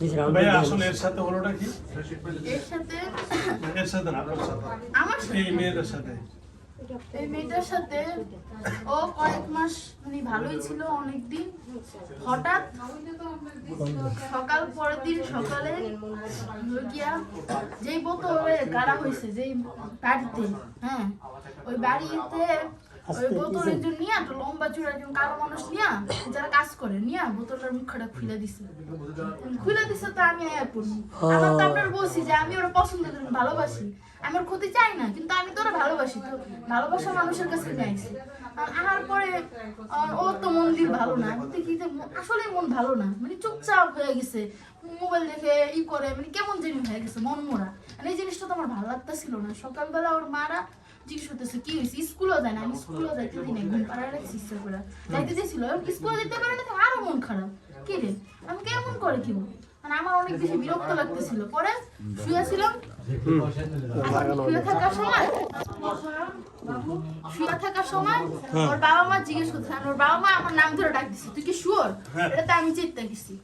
ভাইয়া আসলে এর সাথে হলোটা কি এর সাথে এর সাথে না আপনার সাথে আমার এই মেয়েদের সাথে এই মেয়েটার সাথে ও কয়েক মাস মানে ভালোই ছিল অনেকদিন? হঠাৎ সকাল পরের দিন সকালে গিয়া যেই বোতলে গাড়া হয়েছে যেই বাড়িতে হ্যাঁ ওই বাড়িতে বোতলের জন্য নিয়ে একটা লম্বা চূড়া একজন কালো মানুষ নিয়ে যারা কাজ করে নিয়ে বোতলটার মুখটা খুলে দিছে। খুলে দিছে তো আমি আয়া পড়ি। আমার তো আপনার বলছি যে আমি ওরা পছন্দ করি ভালোবাসি। আমার ক্ষতি চাই না কিন্তু আমি তো ওরা ভালোবাসি তো ভালোবাসা মানুষের কাছে আনার পরে ওর তো মন্দির ভালো না যে আসলে মন ভালো না। মানে চুপচাপ হয়ে গেছে মোবাইল দেখে ই করে মানে কেমন জানি হয়ে গেছে মন মরা মানে এই জিনিসটা তো আমার ভালো লাগতেছিল না। সকালবেলা ওর মারা জিজ্ঞেস করতেছে কি হয়েছে? স্কুলও যায় না আমি স্কুলও যাইতে দিই না ঘুম পাড়ায় রাখছি ইচ্ছা করে যাইতে দিয়েছিল স্কুলে যেতে পারে না আরও মন খারাপ। কি রে? আমি কেমন করে কি মানে? আমার অনেক বেশি বিরক্ত লাগতেছিল। পরে শুয়েছিলাম। শুয়ে থাকার সময় শুয়ে থাকার সময় ওর বাবা মা জিজ্ঞেস করছে ওর বাবা মা আমার নাম ধরে ডাক দিছে তুই কি শুয়োর এটা তো আমি চেতে গেছি।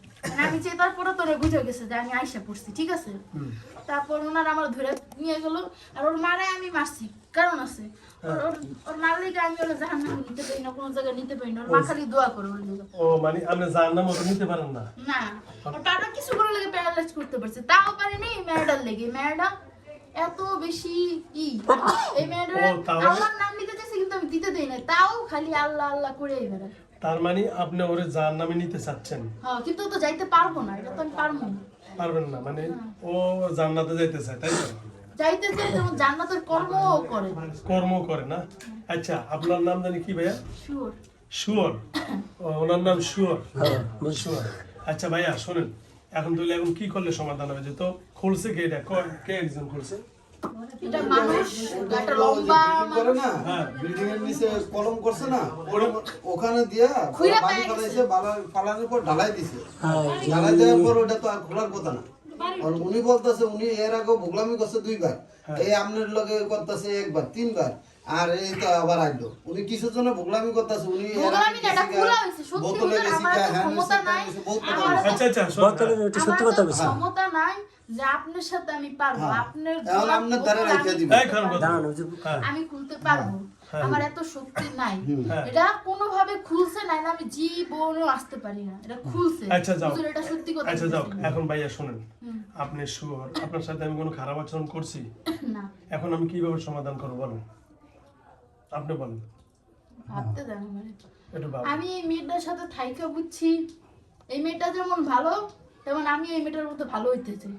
আমি চেতার পরে তোরে বুঝে গেছে যে আমি আইসা পড়ছি ঠিক আছে? তারপর ওনার আমার ধরে নিয়ে গেল আর ওর মারে আমি মারছি কারণ আছে। ওর- ওর- ওর মার লেগে আমি ওর জাহান নামে নিতে পারি না কোনো জায়গায় নিতে পারি না। ওর মা খালি দোয়া করে ওর ও মানে আপনি যার নাম ওটা নিতে পারেন না? না। ওর কিছু করে লেগে প্যারালাইজ করতে পারছে। তাও পারেনি ম্যাডাল লেগে। ম্যাডাম এত বেশি ই এই ম্যাডাম ও, আল্লাহর নাম নিতে চাইছে কিন্তু আমি দিতে দেই না তাও খালি আল্লাহ আল্লাহ করে বেড়ায়। তার মানে আপনি ওরে যার নামে নিতে চাচ্ছেন? হ্যাঁ কিন্তু তো যাইতে পারব না এটা তো আমি পারব না। পারবেন না মানে ও জান্নাতে যাইতে চায় তাই তো? যাইতে চাই যেমন জান্নাতের কর্মও করে। কর্ম করে না? আচ্ছা আপনার নাম জানি কি ভাইয়া? শুয়র। ও, ওনার নাম শুয়র। হ্যাঁ, শুয়র। আচ্ছা ভাইয়া শোনেন এখন তাহলে এখন কি করলে সমাধান হবে? যে তো খুলছে কে এটা? ক- কে একজন খুলছে? এটা মানুষ একটা লম্বা করে না? হ্যাঁ। বিল্ডিং এর নিচে কলম করছে না? ওখানে দিয়া ফালাইছে ঢালাই দিছে। হ্যাঁ, ঢালাই দেওয়ার পর ওটা তো আর খোলার কথা না। আর উনি বলতেছে উনি এর আগে ভোগলামি করছে দুইবার। এই আমনের লগে করতেছে একবার তিনবার। আর এই তো আবার আইলো উনি কিসের জন্য ভোগলামি করতেছে? উনি ভোগলামি না, এটা খোলা। সত্যি বোতলে আমার ক্ষমতা নাই। আচ্ছা আচ্ছা এটা সত্যি কথা বলছি? ক্ষমতা নাই যে আপনার সাথে আমি পারব। হ্যাঁ। আপনার এখন দ্বারা রাখিয়া হ্যাঁ। আমি খুলতে পারব। হ্যাঁ। আমার এত শক্তি নাই। হ্যাঁ। এটা কোনোভাবে খুলছে না না আমি জীবনেও আসতে পারি না। এটা খুলছে। আচ্ছা, যাও। এটা সত্যি কথা আচ্ছা যাও। এখন ভাইয়া শোনেন। আপনি শুয়র আপনার সাথে আমি কোনো খারাপ আচরণ করছি? না। এখন আমি কীভাবে সমাধান করব বলেন? আপনি বলেন। ভাবতে দেন আমার আমি এই মেয়েটার সাথে থাইকা বুঝছি। এই মেয়েটা যেমন ভালো তেমন আমি এই মেয়েটার মতো ভালো হইতে চাই।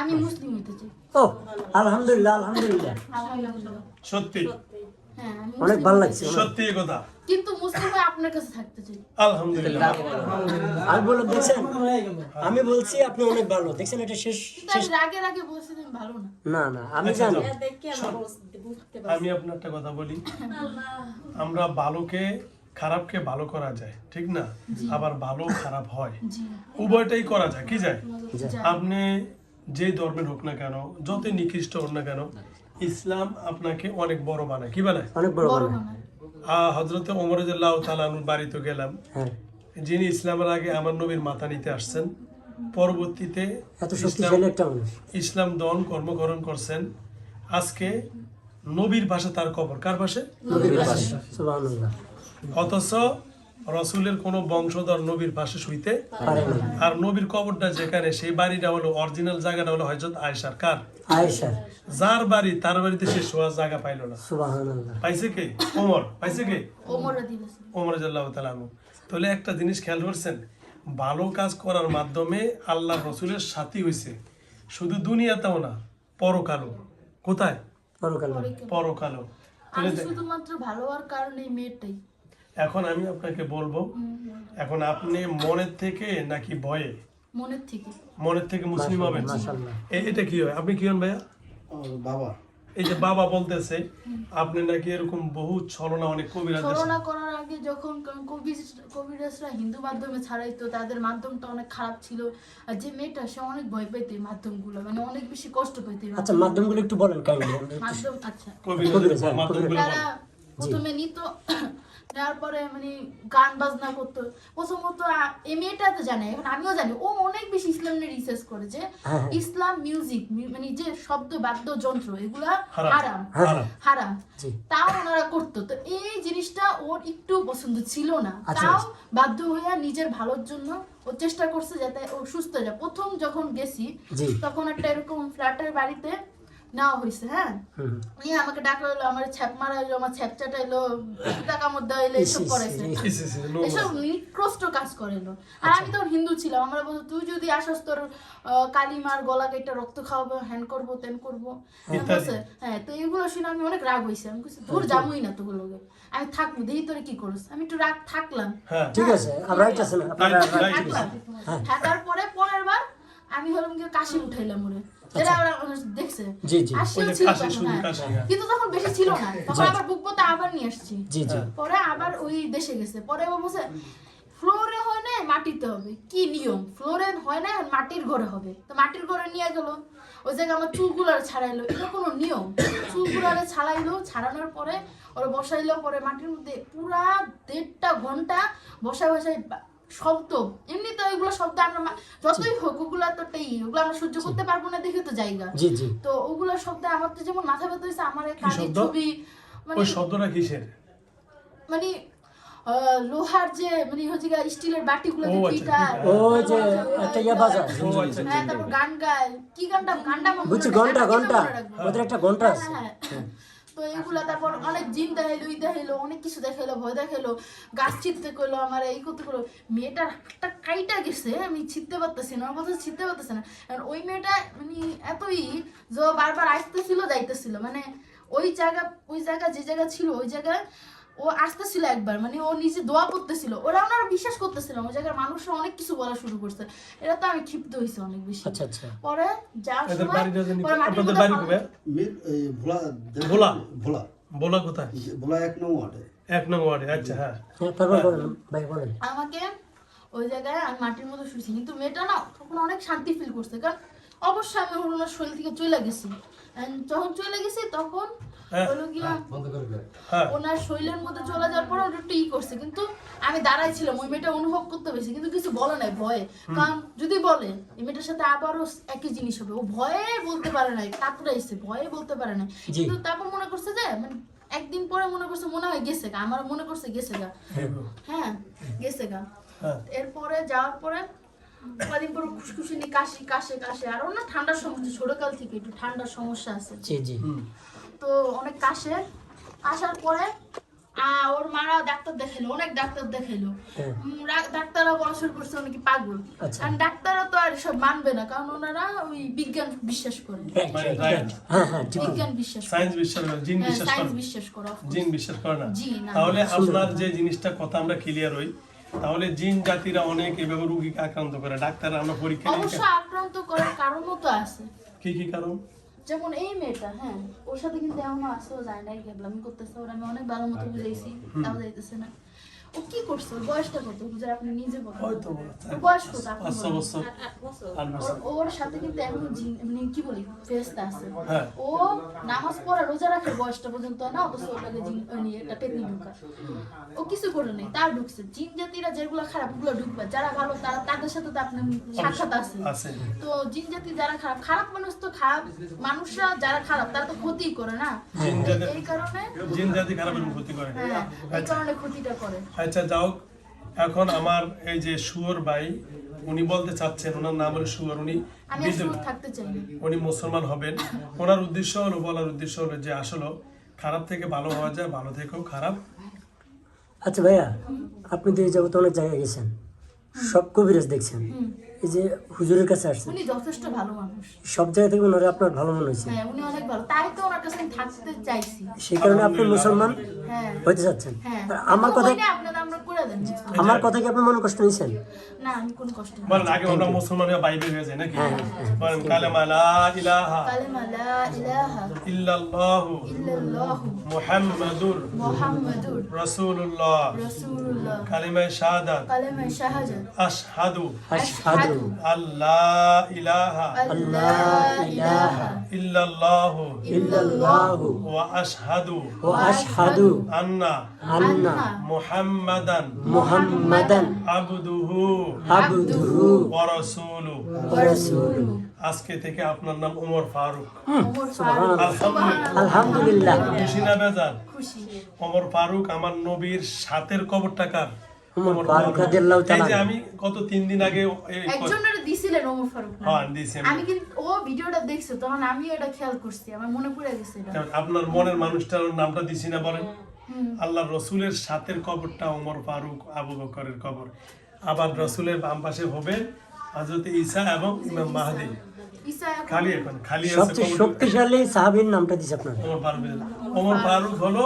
আমি মুসলিম হইতে চাই। ও আলহামদুলিল্লাহ আলহামদুলিল্লাহ। আলহামদুলিল্লাহ। সত্যি। হ্যাঁ অনেক ভালো লাগছে। সত্যি কথা। কিন্তু মুসলিম আপনার কাছে থাকতে চাই। আলহামদুলিল্লাহ। আমি বলে দেখছেন? আমি বলছি আপনি অনেক ভালো। দেখছেন এটা শেষ রাগে রাগে আমি ভালো না। না না আমি আচ্ছা, জানি। আমি আপনার একটা কথা বলি। আমরা ভালোকে খারাপকে ভালো করা যায় ঠিক না? আবার ভালো খারাপ হয়। উভয়টাই করা যায় কি যায়? আপনি যে ধর্মের হোক না কেন যতই নিকৃষ্ট হোক না কেন ইসলাম আপনাকে অনেক বড় বানায়। কি বানায়? অনেক বড় বানায়। হজরতে ওমরজুল্লাহ তালানুর বাড়িতে গেলাম। হ্যাঁ। যিনি ইসলামের আগে আমার নবীর মাথা নিতে আসছেন পরবর্তীতে ইসলাম দন কর্মকরণ করছেন। আজকে নবীর ভাষা তার কবর কার পাশে? অথচ রসুলের কোন বংশধর নবীর পাশে শুইতে আর নবীর কবরটা যেখানে সেই বাড়িটা হলো অরিজিনাল জায়গাটা হলো হজরত আয়েশার কার? যার বাড়ি তার বাড়িতে সে শোয়ার জায়গা পাইলো না। পাইছে কে? ওমর। পাইছে কে? ওমরা জাল্লাহ তাহলে একটা জিনিস খেয়াল করছেন ভালো কাজ করার মাধ্যমে আল্লাহ রসুলের সাথী হয়েছে শুধু দুনিয়াতেও না পরকালো কোথায়? পরকালো দে- শুধুমাত্র ভালো হওয়ার কারণে মেয়েটাই এখন আমি আপনাকে বলব এখন আপনি মনের থেকে নাকি ভয়ে? মনের থেকে। মনের থেকে মুসলিম হবেন। এটা কি হয়? আপনি কি হন ভাইয়া? বাবা। এই যে বাবা বলতেছে আপনি নাকি এরকম বহু ছলনা অনেক কবিরাজ করোনা করার আগে যখন কবিরাজরা হিন্দু মাধ্যমে ছাড়াইতো তাদের মাধ্যমটা অনেক খারাপ ছিল। আর যে মেয়েটা সে অনেক ভয় এই মাধ্যমগুলো মানে অনেক বেশি কষ্ট পাইতো এই আচ্ছা মাধ্যমগুলো। একটু বলেন কাইন্ডলি মাধ্যম আচ্ছা। কবিরাজ হ্যাঁ, মাধ্যমগুলো। প্রথমে নিত নেওয়ার পরে মানে গান বাজনা করতো। প্রথমত এই মেয়েটা তো জানে এখন আমিও জানি। ও অনেক বেশি ইসলাম নিয়ে রিসার্চ করে যে হ্যাঁ। ইসলাম মিউজিক মানে যে শব্দ বাদ্যযন্ত্র এগুলা হারাম। হারাম। হারাম। হারাম তাও ওনারা করতো। তো এই জিনিসটা ওর একটু পছন্দ ছিল না। আচ্ছা, তাও আচ্ছা। বাধ্য হইয়া নিজের ভালোর জন্য ও চেষ্টা করছে যাতে ও সুস্থ হয়ে যায়। প্রথম যখন গেছি তখন একটা এরকম ফ্ল্যাটের বাড়িতে নেওয়া হয়েছে হ্যাঁ? নিয়ে আমাকে ডাকা হলো আমার ছ্যাপ মারা হইল আমার ছ্যাপ চাটাইলো টাকা মধ্যে হইল ইস, এসব করেছে এসব নিকৃষ্ট কাজ করেলো আর আচ্ছা। আমি তখন হিন্দু ছিলাম আমরা বলতো তুই যদি আসস তোর কালিমার গলা কেটে রক্ত খাওয়াবো হ্যান করব তেন করব। আমি ইত্যাদি। বলছে, হ্যাঁ তো এগুলো শুনে আমি অনেক রাগ হয়েছি আমি বলছি দূর যাবোই না তোগুলোকে আমি থাকব দেখি তোরে কি করিস। আমি একটু রাগ থাকলাম। হ্যাঁ। ঠিক আছে রাইট থাকার পরে পরের বার আমি হলাম গিয়ে কাশি উঠাইলাম ওরে। যেটা ওরা দেখছে। জি, জি। হ্যাঁ। হ্যাঁ। কিন্তু তখন বেশি ছিল না। তখন আবার বুক আবার নিয়ে আসছি। জি জি। পরে আবার ওই দেশে গেছে। পরে ও বলছে ফ্লোরে হয় না মাটিতে হবে। কি নিয়ম? ফ্লোরে হয় না মাটির ঘরে হবে। তো মাটির ঘরে নিয়ে গেল। ওই জায়গায় আমার চুলগুলার ছাড়াইলো। এটা কোনো নিয়ম? চুলগুলারে ছাড়াইলো। ছাড়ানোর পরে ওরা বসাইলো। পরে মাটির মধ্যে পুরা দেড়টা ঘণ্টা বসায় বসায় শব্দ এমনি তো এগুলো শব্দ আমরা যতই হোক ওগুলা তো টেই ওগুলো আমরা সহ্য করতে পারব না দেখে তো জায়গা। জি জি। তো ওগুলো শব্দে আমার তো যেমন মাথা ব্যথা হয়েছে আমার কানের ছবি মানে ওই শব্দটা কিসের? মানে আহ, লোহার যে মানে হচ্ছে গিয়ে স্টিলের বাটিগুলো আচ্ছা, পিটা ও যে একটা ইয়ে আচ্ছা হ্যাঁ তারপর গান গায়। কি গানটা? গানটা বুঝছি ঘণ্টা ঘণ্টা। ওদের একটা ঘণ্টা আছে। হ্যাঁ, হ্যাঁ। তো এইগুলা তারপর অনেক জিন দেখাইলো ই দেখাইলো অনেক কিছু দেখাইলো ভয় দেখাইলো। গাছ ছিটতে করল আমার এই করতে করল মেয়েটার হাতটা কাইটা গেছে আমি ছিটতে পারতেছি না আমার ছিটতে পারতেছি না। কারণ ওই মেয়েটা মানে এতই যে বারবার আসতেছিল যাইতেছিল। মানে ওই জায়গা ওই জায়গা যে জায়গা ছিল ওই জায়গায় ও আসতেছিল একবার মানে ও নিজে দোয়া করতেছিল। ওরা ওনারা বিশ্বাস করতেছিল ওই জায়গার মানুষরা অনেক কিছু বলা শুরু করছে। এটা তো আমি ক্ষিপ্ত হয়েছি অনেক বেশি। আচ্ছা আচ্ছা। পরে যাওয়ার সময় আপনাদের বাড়ি ফালা- কবে মির এই ভোলা ভোলা? ভোলা। বলা কোথায়? ভোলা এক নং ওয়ার্ডে। এক নং ওয়ার্ডে আচ্ছা হ্যাঁ। হ্যাঁ তারপর বলেন ভাই বলেন। আমাকে ওই জায়গায় আমি মাটির মধ্যে শুয়েছি কিন্তু মেয়েটা না তখন অনেক শান্তি ফিল করছে। কারণ অবশ্যই আমি ওনার শরীর থেকে চলে গেছি। যখন চলে গেছি তখন। হলো গিয়া হ্যাঁ ওনার শরীরের মধ্যে চলে যাওয়ার পরে ওটা একটু ই করছে কিন্তু আমি দাঁড়াই ছিলাম ওই মেয়েটা অনুভব করতে পেরেছি কিন্তু কিছু বলে নাই ভয়ে। কারণ যদি বলে এই মেয়েটার সাথে আবারও একই জিনিস হবে ও ভয়ে বলতে পারে নাই কাতরাইছে ভয়ে বলতে পারে না জি। কিন্তু তারপর মনে করছে যে মানে একদিন পরে মনে করছে মনে হয় গেছে গা আমার মনে করছে গেছে গা। হ্যাঁ গেছে গা। হ্যাঁ। এরপরে যাওয়ার পরে কদিন পরে খুশখুশিনি কাশি কাশে কাশে আর না ঠান্ডার সমস্যা ছোটকাল থেকে একটু ঠান্ডার সমস্যা আছে। জি জি। তো অনেক কাশে। আসার পরে ওর মারা ডাক্তার দেখাইলো অনেক ডাক্তার দেখাইলো হ্যাঁ। ডাক্তাররা বলা শুরু করছে অনেকে পাগল। আচ্ছা। আর ডাক্তাররা তো আর সব মানবে না কারণ ওনারা ওই বিজ্ঞান বিশ্বাস করে। মানে হ্যাঁ হ্যাঁ ঠিক। বিজ্ঞান বিশ্বাস সায়েন্স বিশ্বাস করে জিন হ্যাঁ বিশ্বাস করে। বিশ্বাস করে জিন বিশ্বাস করে না? তাহলে আপনার যে জিনিসটা কথা আমরা ক্লিয়ার হই তাহলে জিন জাতিরা অনেক এভাবে রুগীকে আক্রান্ত করে। ডাক্তার আমরা পরীক্ষা অবশ্য আক্রান্ত করার কারণও তো আছে। কি কি কারণ? যেমন এই মেয়েটা হ্যাঁ ওর সাথে কিন্তু এমন আসতেও যায় নাই গেবলামি করতেছে ওর আমি অনেক ভালো মতো বুঝাইছি তাও যাইতেছে না। ও কি করছে? ওর বয়সটা কত? বুঝে আপনি নিজে বলেন। হয়তো বয়স কত? আপনি বছর। ওর- সাথে কিন্তু এখনও মানে কি বলি ফেরেশতা আছে। হ্যাঁ। ও নামাজ পড়া রোজা রাখে বয়সটা পর্যন্ত না অথচ লাগে জিন মানে একটা পেতনি ঢুকা ও কিছু করে নেই তার ঢুকছে। জিন জাতিরা যেগুলো খারাপ ওগুলো ঢুকবে। যারা ভালো তারা তাদের সাথে তো আপনার সাক্ষাৎ আছে। আছে। তো জিন জাতি যারা খারাপ খারাপ মানুষ তো খারাপ মানুষরা যারা খারাপ তারা তো ক্ষতি করে না। এই কারণে জিন জাতি খারাপের ক্ষতি করে। হ্যাঁ এই কারণে ক্ষতিটা করে। আচ্ছা যাও এখন আমার এই যে সুয়র ভাই উনি বলতে চাচ্ছেন ওনার নাম হলো সুয়র উনি উনি মুসলমান হবেন। ওনার উদ্দেশ্য হলো বলার উদ্দেশ্য হলো যে আসলে খারাপ থেকে ভালো হওয়া যায় ভালো থেকেও খারাপ। আচ্ছা ভাইয়া আপনি তো এই জগতে অনেক জায়গায় গেছেন। সব কবিরাজ দেখছেন। এই যে হুজুরের কাছে আসছেন উনি যথেষ্ট ভালো মানুষ। সব জায়গা থেকে ওনারা আপনার ভালো মনে হয়েছে। হ্যাঁ উনি অনেক ভালো। তাই তো ওনার কাছে থাকতে চাইছি। সেই কারণে আপনি মুসলমান হ্যাঁ। হইতে চাচ্ছেন। হ্যাঁ। আমার কথা আমরা করে করে দেন। আমার কথা কি আপনি মনে কষ্ট নিয়েছেন? না আমি কোনো কষ্ট বলেন আগে আমরা মুসলমান হয়ে হয়ে যায় নাকি? বলেন কালেমা লা ইলাহা কালেমা লা ইলাহা ইল্লাল্লাহু ইল্লাল্লাহু মুহাম্মাদুর মুহাম্মাদুর রাসূলুল্লাহ। রাসূলুল্লাহ। কালিমা শাহাদাত। কালেমা শাহাদাত। আশহাদু। আশহাদু। আল্লাহ ইলাহা আল্লাহ ইলাহা ইল্লাল্লাহু ইল্লাল্লাহু ওয়া আশহাদু ওয়া আশহাদু আন্না আন্না মুহাম্মাদান মুহাম্মাদান আবদুহু আবদুহু ওয়া রাসূলুহু ওয়া রাসূলুহু আজকে থেকে আপনার নাম ওমর ফারুক। আলহামদুলিল্লাহ। খুশি না বেজান খুশি। ওমর ফারুক আমার নবীর সাথের কবরটা কার? ওমর ফারুক রাদিয়াল্লাহু এই তাআলা যে আমি গত তিন দিন আগে একজনের দিছিলেন ওমর ফারুক নামে। হ্যাঁ দিয়েছি আমি। আমি কিন্তু ও ভিডিওটা দেখছ তখন আমি এটা খেয়াল করছি আমার মনে পড়ে গেছে আপনার মনের মানুষটার নামটা দিছি না বলেন? আল্লাহ রসুলের সাথের কবরটা ওমর ফারুক আবু বকরের কবর। আবার রসুলের বাম পাশে হবে হজরত ঈসা এবং ইমাম মাহাদি। খালি এখন খালি সবচেয়ে শক্তিশালী সাহাবীর নামটা দিছে আপনার। ওমর ফারুক ওমর ফারুক হলো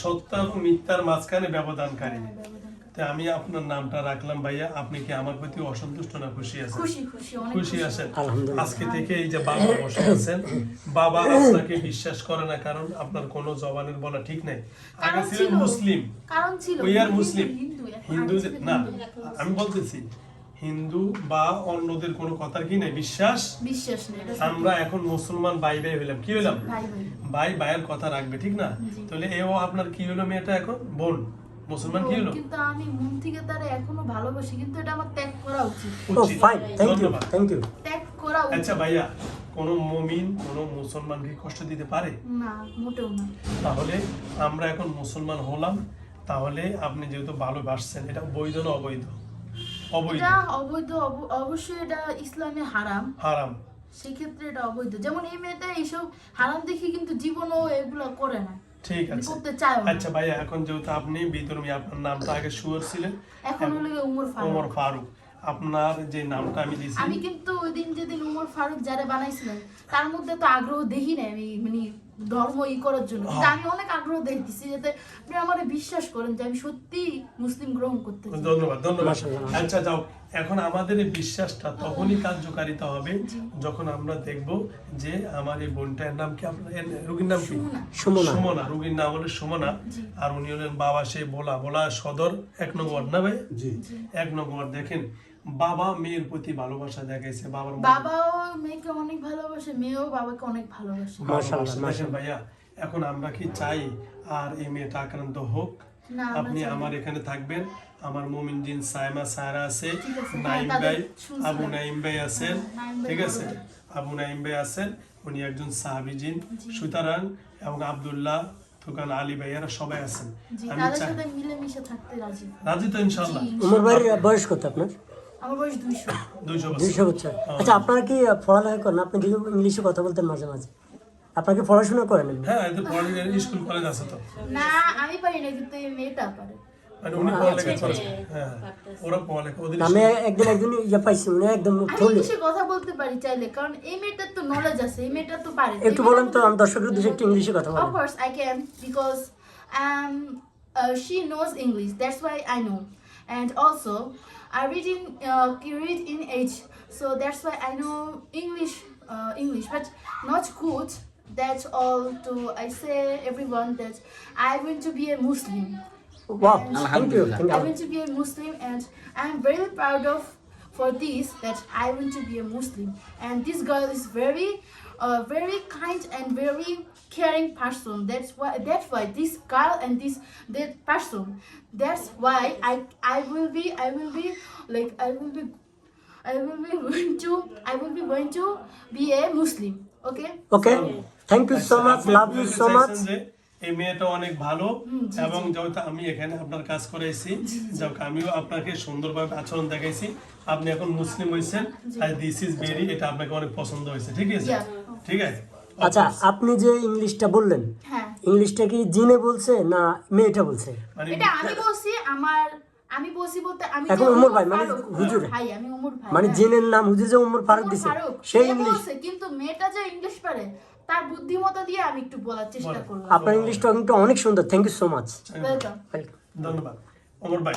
সত্য এবং মিথ্যার মাঝখানে ব্যবধানকারী। আমি আপনার নামটা রাখলাম ভাইয়া। আপনি কি আমার প্রতি অসন্তুষ্ট না খুশি আছেন? খুশি খুশি আছেন। আজকে থেকে এই যে বাবা বসে আছেন বাবা আপনাকে বিশ্বাস করে না কারণ আপনার কোনো জবানের বলা ঠিক নাই। আগে ছিলেন ছিল মুসলিম। কারণ ওই আর মুসলিম হিন্দু না আমি বলতেছি হিন্দু বা অন্যদের কোনো কথার কি নাই? বিশ্বাস। আমরা এখন মুসলমান ভাই ভাই হইলাম। কি হইলাম? ভাই ভাই। ভাই ভাইয়ের কথা রাখবে ঠিক না? তাহলে এও আপনার কি হলো মেয়েটা এখন? বোন। মুসলমান কি হলো? কিন্তু আমি মন থেকে তারা এখনও ভালোবাসি কিন্তু এটা আমার ত্যাগ করা উচিত। ও fine thank you. Thank you ত্যাগ করা আচ্ছা ভাইয়া কোন মমিন কোন মুসলমানকে কষ্ট দিতে পারে? না মোটেও না। তাহলে আমরা এখন মুসলমান হলাম তাহলে আপনি যেহেতু ভালোবাসছেন এটা বৈধ না অবৈধ? অবৈধ। এটা অবৈধ অব- অবশ্যই এটা ইসলামে হারাম। হারাম। সেক্ষেত্রে এটা অবৈধ। যেমন এই মেয়েটা এইসব হারাম দেখি কিন্তু জীবনও এগুলো করে না। ঠিক আছে। করতে আচ্ছা ভাইয়া এখন যেহেতু আপনি বিতর্মী আপনার নামটা আগে সুয়ার ছিলেন। এখন হলো উমর ফারুক। ওমর ফারুক। আপনার যে নামটা আমি দিয়েছি আমি কিন্তু ওই দিন যেদিন উমর ফারুক যারা বানাইছিলেন তার মধ্যে তো আগ্রহ দেখি না আমি মানে ধর্ম ই করার জন্য। কিন্তু আমি অনেক আগ্রহ দেখতেছি যাতে আপনি আমার বিশ্বাস করেন যে আমি সত্যি মুসলিম গ্রহণ করতে ধন্যবাদ ধন্যবাদ। আচ্ছা যাও। এখন আমাদের এই বিশ্বাসটা তখনই কার্যকারিতা হবে যখন আমরা দেখব যে আমার এই বোনটার নাম কি? আপনার রোগীর নাম কি? সুমনা। সুমনা। সুমনা নাম হলো সুমনা। আর উনি হলেন বাবা সে বোলা। বোলা সদর এক নম্বর না ভাই? জি। এক নম্বর দেখেন। বাবা মেয়ের প্রতি ভালোবাসা দেখাইছে বাবার বাবাও মেয়েকে অনেক ভালোবাসে মেয়েও বাবাকে অনেক ভালোবাসে। মাশাআল্লাহ, ভাইয়া এখন আমরা কি চাই? আর এই মেয়েটা আক্রান্ত হোক। আপনি আমার এখানে থাকবেন। আমার মোমিন জিন সাইমা সারা আছে ঠিক নাইম হ্যাঁ, ভাই আবু নাইম ভাই আছেন ঠিক আছে? আবু নাইম ভাই আছেন উনি একজন সাহাবি জিন সুতরাং এবং আব্দুল্লাহ তুকান আলী ভাই এরা সবাই আছেন। আমি তাদের চাই সাথে মিলেমিশে থাকতে রাজি। রাজি তো ইনশাল্লাহ ভাইয়ের বয়স কত আপনার? আমার বয়স দুইশো। দুইশো বছর। আচ্ছা আপনারা কি পড়ালেখা করেন? আপনি ইংলিশে কথা বলতেন মাঝে মাঝে। আপনাকে পড়াশোনা করেন? হ্যাঁ এদের পড়ালেখা স্কুল কলেজ আছে তো। না আমি পারি না কিন্তু এই মেয়েটা পারে। মানে করেছে হ্যাঁ আমি একদিন একদিন ইয়ে পাইছি উনি একদম ইংলিশে কথা বলতে পারি চাইলে কারণ এই মেয়েটার তো নলেজ আছে এই মেয়েটা তো পারে। একটু বলেন তো আমি দর্শকের উদ্দেশ্যে একটু ইংলিশে কথা course, I can because um, uh, she knows English. That's why I know. And also, I read in uh, read in age, so that's why I know English uh, English, but not good. That's all. To I say everyone that I want to be a Muslim. Wow. I want to be a Muslim, and I'm very proud of for this that I want to be a Muslim. And this girl is very uh, very kind and very caring person. That's why. That's why this girl and this that person. That's why I I will be I will be like I will be. I will be going to I will be going to be a Muslim. Okay. Okay thank you so much love you so much এই মেয়েটা অনেক ভালো এবং যেহেতু আমি এখানে আপনার কাজ করাইছি যাক আমিও আপনাকে সুন্দরভাবে আচরণ দেখাইছি আপনি এখন মুসলিম হয়েছেন আর দিস ইজ ভেরি এটা আপনাকে অনেক পছন্দ হয়েছে ঠিক আছে. ঠিক আছে? আচ্ছা আপনি যে ইংলিশটা বললেন হ্যাঁ। ইংলিশটা কি জিনে বলছে না মেয়েটা বলছে? মানে এটা আমি বলছি আমার আমি বলছি বলতে আমি এখন যে উমর ভাই, মানে হুজুর। ভাই আমি উমর ভাই মানে হ্যাঁ। জিনের নাম হুজুর যে উমর ফারুক দিছে। সেই ইংলিশ বলছে, কিন্তু মেয়েটা যে ইংলিশ পারে তার বুদ্ধিমত্তা দিয়ে আমি একটু বলার চেষ্টা করলাম আপনার ইংলিশটা কিন্তু অনেক সুন্দর। Thank you so much welcome ধন্যবাদ। অমর ভাই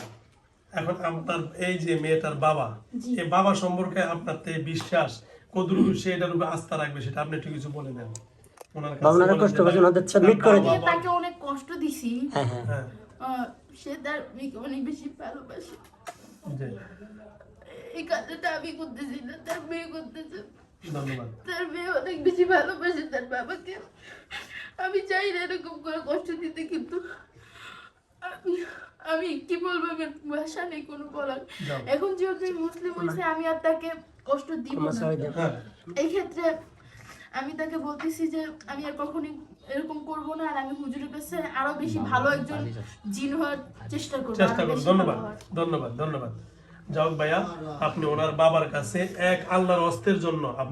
এখন আপনার এই যে মেয়েটার বাবা এই বাবা সম্পর্কে আপনার তে বিশ্বাস কতটুকু সে এটার উপরে আস্থা রাখবে সেটা আপনি একটু কিছু বলে দেন। কষ্ট করে বাবা- আমি তাকে অনেক কষ্ট দিছি। হ্যাঁ হ্যাঁ। হ্যাঁ। সে তার অনেক বেশি ভালোবাসে। জি, এই কাজটা আমি করতেছি না তার মেয়ে করতেছে। তার মেয়ে অনেক বেশি ভালোবাসে তার বাবাকে। আমি চাই না এরকম করে কষ্ট দিতে কিন্তু আমি আমি কি বলব ভাষা নেই কোনো বলার। এখন যেহেতু মুসলিম হয়েছে আমি আর তাকে কষ্ট দিব না। হ্যাঁ। এই ক্ষেত্রে আমি তাকে বলতেছি যে আমি আর কখনই এরকম করব না আর আমি হুজুরের কাছে আরও বেশি ভালো একজন জিন হওয়ার চেষ্টা করব চেষ্টা করব। ধন্যবাদ ধন্যবাদ ধন্যবাদ। যাও ভাইয়া আপনি ওনার বাবার কাছে এক আল্লাহর অস্তের জন্য আপনি